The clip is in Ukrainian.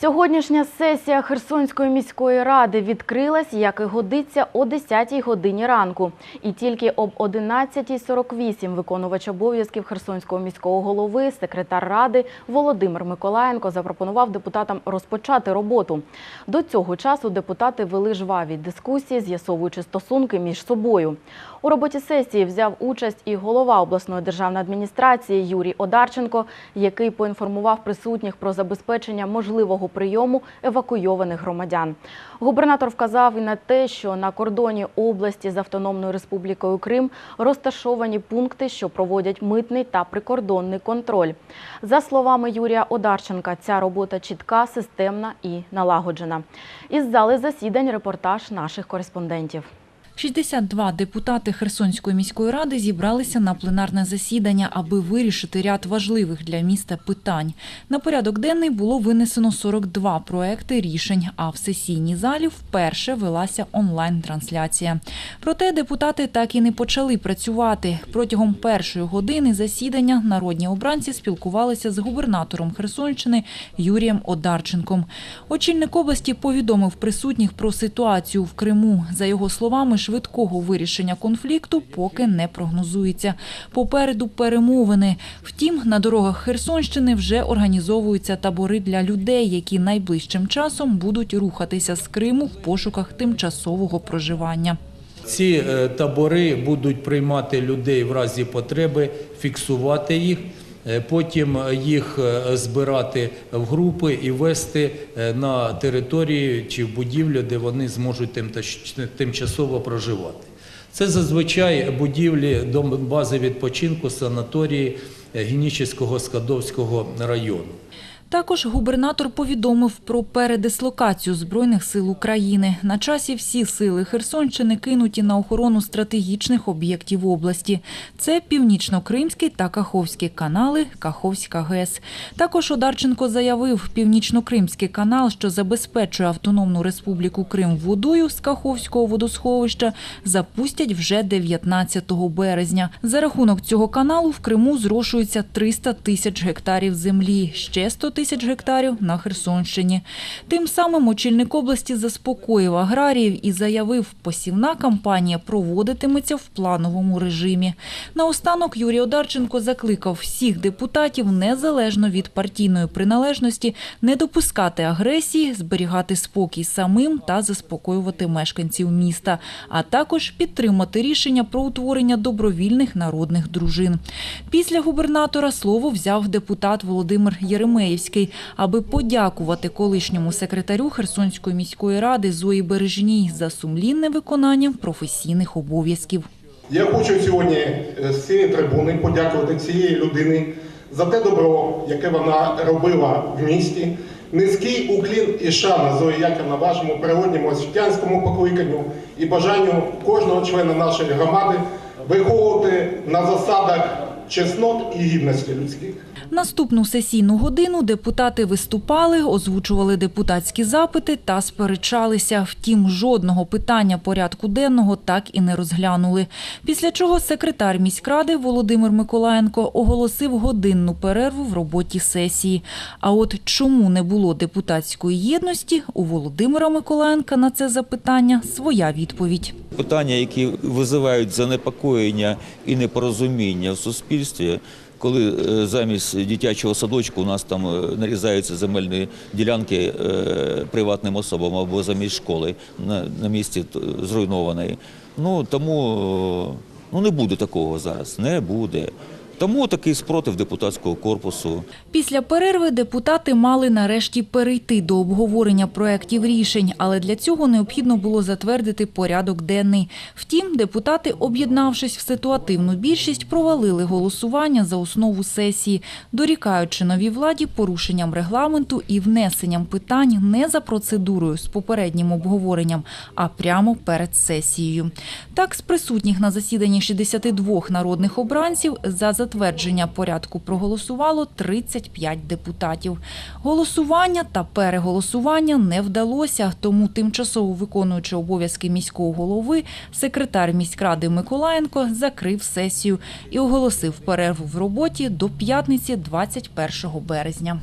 Сьогоднішня сесія Херсонської міської ради відкрилась, як і годиться, о 10-й годині ранку. І тільки об 11.48 виконувач обов'язків Херсонського міського голови, секретар ради Володимир Миколаєнко запропонував депутатам розпочати роботу. До цього часу депутати вели жваві дискусії, з'ясовуючи стосунки між собою. У роботі сесії взяв участь і голова обласної державної адміністрації Юрій Одарченко, який поінформував присутніх про забезпечення можливого прийому евакуйованих громадян. Губернатор вказав і на те, що на кордоні області з Автономною Республікою Крим розташовані пункти, що проводять митний та прикордонний контроль. За словами Юрія Одарченка, ця робота чітка, системна і налагоджена. Із зали засідань репортаж наших кореспондентів. 62 депутати Херсонської міської ради зібралися на пленарне засідання, аби вирішити ряд важливих для міста питань. На порядок денний було винесено 42 проекти рішень, а в сесійній залі вперше велася онлайн-трансляція. Проте депутати так і не почали працювати. Протягом першої години засідання народні обранці спілкувалися з губернатором Херсонщини Юрієм Одарченком. Очільник області повідомив присутніх про ситуацію в Криму. За його словами, швидкого вирішення конфлікту поки не прогнозується. Попереду перемовини. Втім, на дорогах Херсонщини вже організовуються табори для людей, які найближчим часом будуть рухатися з Криму в пошуках тимчасового проживання. Ці е, табори будуть приймати людей в разі потреби, фіксувати їх, потім їх е, збирати в групи і вести е, на територію чи в будівлю, де вони зможуть тимчасово проживати. Це зазвичай будівлі до бази відпочинку санаторії е, Генічеського Скадовського району. Також губернатор повідомив про передислокацію Збройних сил України. На часі всі сили Херсонщини кинуті на охорону стратегічних об'єктів області. Це Північно-Кримський та Каховський канали, Каховська ГЕС. Також Одарченко заявив, Північно-Кримський канал, що забезпечує Автономну Республіку Крим водою з Каховського водосховища, запустять вже 19 березня. За рахунок цього каналу в Криму зрошується 300 тисяч гектарів землі, ще 100 тисяч гектарів на Херсонщині. Тим самим очільник області заспокоїв аграріїв і заявив, посівна кампанія проводитиметься в плановому режимі. Наостанок Юрій Одарченко закликав всіх депутатів, незалежно від партійної приналежності, не допускати агресії, зберігати спокій самим та заспокоювати мешканців міста, а також підтримати рішення про утворення добровільних народних дружин. Після губернатора слово взяв депутат Володимир Єремеївський, аби подякувати колишньому секретарю Херсонської міської ради Зої Бережній за сумлінне виконання професійних обов'язків. Я хочу сьогодні е, з цієї трибуни подякувати цієї людини за те добро, яке вона робила в місті. Низький уклін і шана Зої Яківна вашому природньому освітянському покликанню і бажанню кожного члена нашої громади виховувати на засадах чеснот і гідності людських. Наступну сесійну годину депутати виступали, озвучували депутатські запити та сперечалися. Втім, жодного питання порядку денного так і не розглянули. Після чого секретар міськради Володимир Миколаєнко оголосив годинну перерву в роботі сесії. А от чому не було депутатської єдності, у Володимира Миколаєнка на це запитання своя відповідь. питання, які визивають занепокоєння і непорозуміння в суспільстві. Коли е, замість дитячого садочку у нас там е, нарізаються земельні ділянки е, приватним особам або замість школи на, місці зруйнованої. Ну тому ну, не буде такого зараз. Не буде. Тому такий спротив депутатського корпусу. Після перерви депутати мали нарешті перейти до обговорення проєктів рішень, але для цього необхідно було затвердити порядок денний. Втім, депутати, об'єднавшись в ситуативну більшість, провалили голосування за основу сесії, дорікаючи новій владі порушенням регламенту і внесенням питань не за процедурою з попереднім обговоренням, а прямо перед сесією. Так, з присутніх на засіданні 62 народних обранців за затвердження порядку проголосувало 35 депутатів. Голосування та переголосування не вдалося, тому тимчасово виконуючи обов'язки міського голови, секретар міськради Миколаєнко закрив сесію і оголосив перерву в роботі до п'ятниці 21 березня.